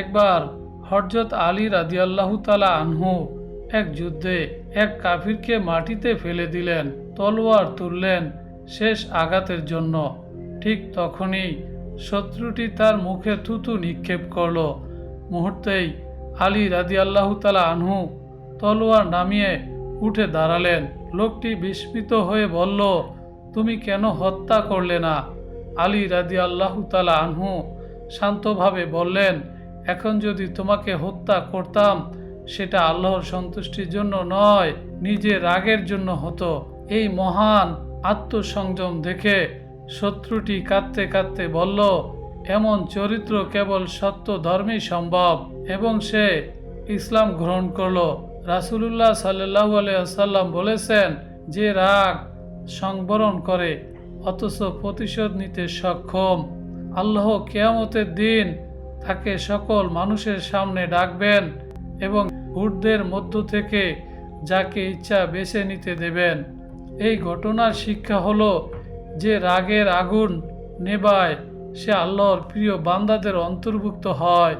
একবার হরজত আলী রাদিয়াল্লাহু তালা আনহু এক যুদ্ধে এক কাফিরকে মাটিতে ফেলে দিলেন, তলোয়ার তুললেন শেষ আঘাতের জন্য। ঠিক তখনই শত্রুটি তার মুখে থুতু নিক্ষেপ করল। মুহূর্তেই আলী রাদিয়াল্লাহু তালা আনহু তলোয়ার নামিয়ে উঠে দাঁড়ালেন। লোকটি বিস্মিত হয়ে বলল, তুমি কেন হত্যা করলে না? আলী রাদি তালা আনহু শান্তভাবে বললেন এখন যদি তোমাকে হত্যা করতাম, সেটা আল্লাহর সন্তুষ্টির জন্য নয়, নিজের রাগের জন্য হতো। এই মহান আত্মসংযম দেখে শত্রুটি কাঁদতে কাঁদতে বলল, এমন চরিত্র কেবল সত্য ধর্মেই সম্ভব। এবং সে ইসলাম গ্রহণ করল। রাসুলুল্লাহ সাল্লাহ আসাল্লাম বলেছেন, যে রাগ সংবরণ করে, অথচ প্রতিশোধ নিতে সক্ষম। আল্লাহ কেয়ামতের দিন তাকে সকল মানুষের সামনে ডাকবেন এবং হুটদের মধ্য থেকে যাকে ইচ্ছা বেছে নিতে দেবেন। এই ঘটনার শিক্ষা হলো যে রাগের আগুন নেবায় সে আল্লাহর প্রিয় বান্দাদের অন্তর্ভুক্ত হয়।